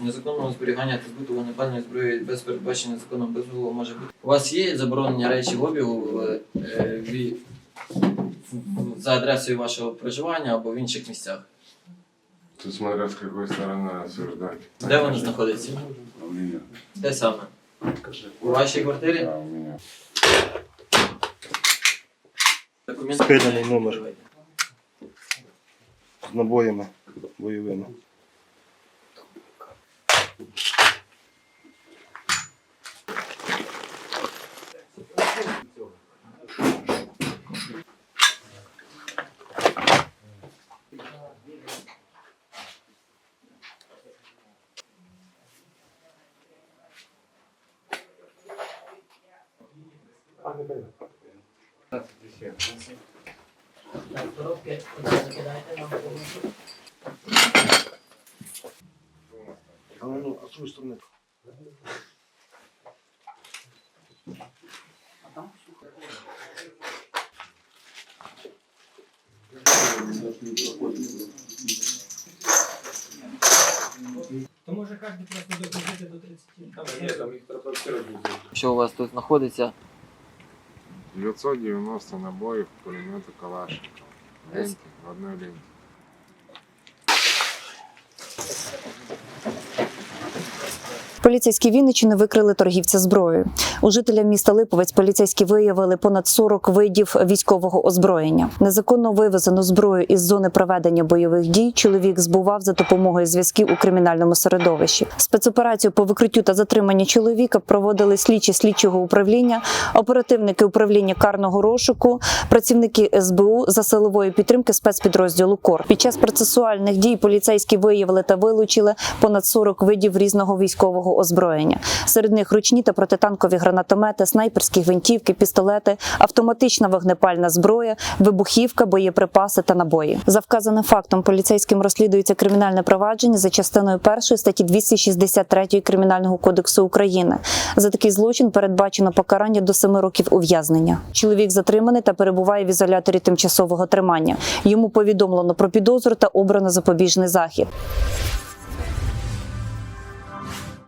Незаконного зберігання та збуту вогнепальної зброї без передбачення законом дозволу може бути. У вас є заборонені речі в обігу е, е, ві- за адресою вашого проживання або в інших місцях? Тут смотря с какой стороны осуждать. Де вони знаходяться? У меня. Де саме? У вашій квартирі? Да, у меня. Документи номер. З набоями бойовими. А ну, а з цієї сторони. То може кожен просто до 30. Там Що у вас тут знаходиться? 990 набоїв пулемета Калашникова. Ленте, в одной ленте. Поліцейські Вінничини викрили торгівця зброєю. У жителя міста Липовець поліцейські виявили понад 40 видів військового озброєння. Незаконно вивезену зброю із зони проведення бойових дій чоловік збував за допомогою зв'язків у кримінальному середовищі. Спецоперацію по викриттю та затриманню чоловіка проводили слідчі слідчого управління, оперативники управління карного розшуку, працівники СБУ за силової підтримки спецпідрозділу КОР. Під час процесуальних дій поліцейські виявили та вилучили понад 40 видів різного військового озброєння. Серед них ручні та протитанкові гранатомети, снайперські гвинтівки, пістолети, автоматична вогнепальна зброя, вибухівка, боєприпаси та набої. За вказаним фактом поліцейським розслідується кримінальне провадження за частиною першої статті 263 кримінального кодексу України. За такий злочин передбачено покарання до 7 років ув'язнення. Чоловік затриманий та перебуває в ізоляторі тимчасового тримання. Йому повідомлено про підозру та обрано запобіжний захід.